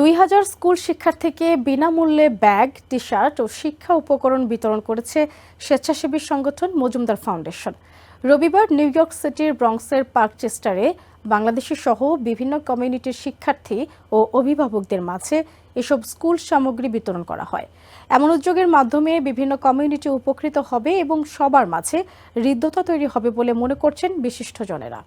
দুই হাজার স্কুল শিক্ষার্থীকে বিনামূল্যে ব্যাগ টি শার্ট ও শিক্ষা উপকরণ বিতরণ করেছে স্বেচ্ছাসেবী সংগঠন মজুমদার ফাউন্ডেশন। রবিবার নিউ ইয়র্ক সিটির ব্রঙ্কসের পার্কচেস্টারে বাংলাদেশি সহ বিভিন্ন কমিউনিটির শিক্ষার্থী ও অভিভাবকদের মাঝে এসব স্কুল সামগ্রী বিতরণ করা হয়। এমন উদ্যোগের মাধ্যমে বিভিন্ন কমিউনিটি উপকৃত হবে এবং সবার মাঝে হৃদ্যতা তৈরি হবে বলে মনে করছেন বিশিষ্টজনেরা।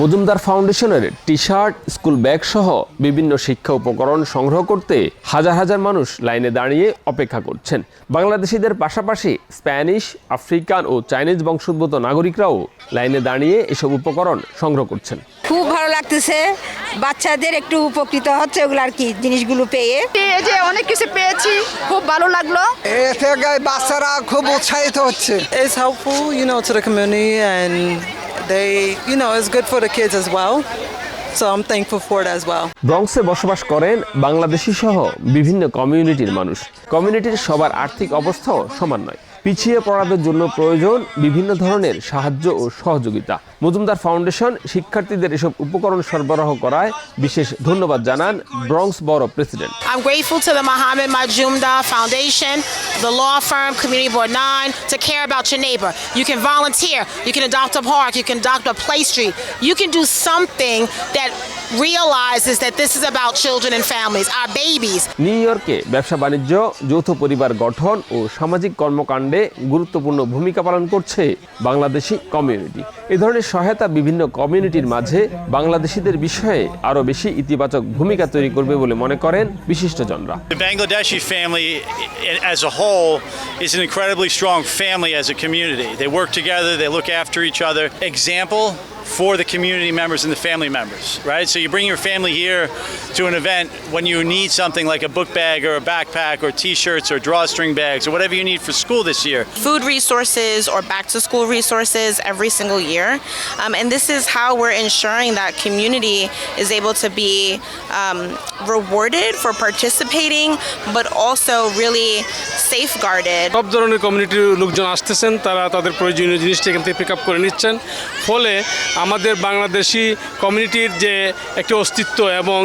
মজুমদার ফাউন্ডেশনের টি শার্ট স্কুল ব্যাগ সহ বিভিন্ন শিক্ষা উপকরণ সংগ্রহ করতে হাজার হাজার মানুষ লাইনে দাঁড়িয়ে অপেক্ষা করছেন। বাংলাদেশিদের পাশাপাশি স্প্যানিশ আফ্রিকান ও চাইনিজ বংশোদ্ভূত নাগরিকরাও লাইনে দাঁড়িয়ে এসব উপকরণ সংগ্রহ করছেন। খুব ভালো লাগতেছে। বাচ্চাদের একটু উপকৃত হচ্ছে ওগুলো আর কি জিনিসগুলো পেয়ে। এই যে অনেক কিছু পেয়েছি খুব ভালো লাগল। এ থেকে বাচ্চারা খুব উৎসাহিত হচ্ছে। It's helpful, you know, to the community, and they, you know, it's good for the kids as well. So I'm thankful for it as well. ব্রঙ্কসে বসবাস করেন বাংলাদেশি সহ বিভিন্ন কমিউনিটির মানুষ কমিউনিটির সবার আর্থিক অবস্থাও সমান নয় পিছিয়ে পড়াদের জন্য প্রয়োজন বিভিন্ন ধরনের সাহায্য ও সহযোগিতা মজুমদার ফাউন্ডেশন শিক্ষার্থীদের এসব উপকরণ সরবরাহ করায় বিশেষ ধন্যবাদ জানান Bronx borough president I'm grateful to the Muhammad Majumda Foundation, the law firm Community Board 9 to care about your neighbor. You can volunteer, you can adopt a park, you can adopt a play street. You can do something that realizes that this is about children and families, our babies. নিউ ইয়র্কে ব্যবসা বাণিজ্য যৌথ পরিবার গঠন ও সামাজিক কর্মকাণ্ডে গুরুত্বপূর্ণ ভূমিকা পালন করছে বাংলাদেশি কমিউনিটি এ ধরনের সহায়তা বিভিন্ন কমিউনিটির মাঝে বাংলাদেশিদের বিষয়ে আরও বেশি ইতিবাচক ভূমিকা তৈরি করবে বলে মনে করেন বিশিষ্টজনরা The Bangladeshi family as a whole is an incredibly strong family as a community. They work together, they look after each other. Example for the community members and the family members, right? So you bring your family here to an event when you need something like a book bag or a backpack or t-shirts or drawstring bags or whatever you need for school this year. Food resources or back to school resources every single year. Um, and this is how we're ensuring that community is able to be um, rewarded for participating, but also really safeguarded. সব ধরনের কমিউনিটির লোকজন আসতেছেন তারা তাদের প্রয়োজনীয় জিনিসটা এখান থেকে পিক আপ করে নিচ্ছেন ফলে সব আমাদের বাংলাদেশি কমিউনিটির যে একটি অস্তিত্ব এবং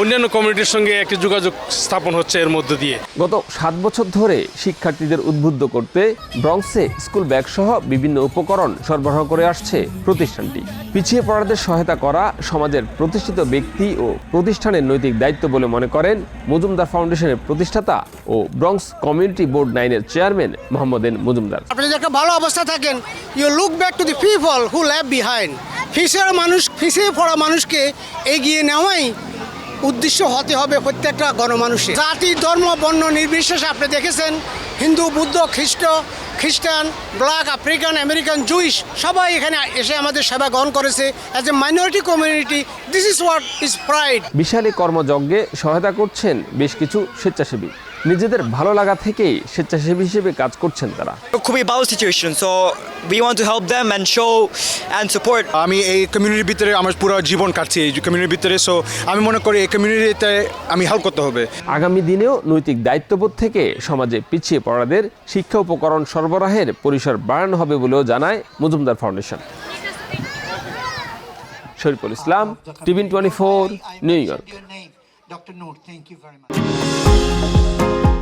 অন্যান্য কমিউনিটির সঙ্গে একটি যোগাযোগ স্থাপন হচ্ছে এর মধ্য দিয়ে। গত সাত বছর ধরে শিক্ষার্থীদের উদ্বুদ্ধ করতে ব্রঙ্কসে স্কুল ব্যাগ সহ বিভিন্ন উপকরণ সরবরাহ করে আসছে প্রতিষ্ঠানটি। পিছিয়ে পড়াদের সহায়তা করা সমাজের প্রতিষ্ঠিত ব্যক্তি ও প্রতিষ্ঠানের নৈতিক দায়িত্ব বলে মনে করেন মজুমদার ফাউন্ডেশনের প্রতিষ্ঠাতা ও ব্রঙ্কস কমিউনিটি বোর্ড নাইনের চেয়ারম্যান মোহাম্মদ এন মজুমদার। আপনি যদি একটা ভালো অবস্থা থাকেন you look back to the people who lag behind ফিসের মানুষ পিছিয়ে পড়া মানুষকে এগিয়ে নেওয়াই উদ্দেশ্য হতে হবে প্রত্যেকটা গণমানুষের। জাতি, ধর্ম, বর্ণ, নির্বিশেষে আপনি দেখেছেন, হিন্দু, বুদ্ধ, খ্রিস্ট, খ্রিস্টান, ব্ল্যাক, আফ্রিকান, আমেরিকান, জুইশ, সবাই এখানে এসে আমাদের সেবা গ্রহণ করেছে। As a minority community this is what is pride বিশাল কর্মযজ্ঞে সহায়তা করছেন বেশ কিছু স্বেচ্ছাসেবী। নিজেদের ভালো লাগা থেকেই স্বেচ্ছাসেবী হিসেবে কাজ করছেন তারা। খুবই ভালো situation so we want to help them and show and support আমি এই কমিউনিটির ভিতরে আমার পুরো জীবন কাটছি এই কমিউনিটির ভিতরে সো আমি মনে করি এই কমিউনিটিতে আমি হেল্প করতে হবে। আগামী দিনেও নৈতিক দায়িত্ববোধ থেকে সমাজে পিছিয়ে পড়াদের শিক্ষা উপকরণ সরবরাহের পরিসর বাড়ানো হবে বলেও জানায় Majumdar foundation. Shariful Islam TVN twenty four New York.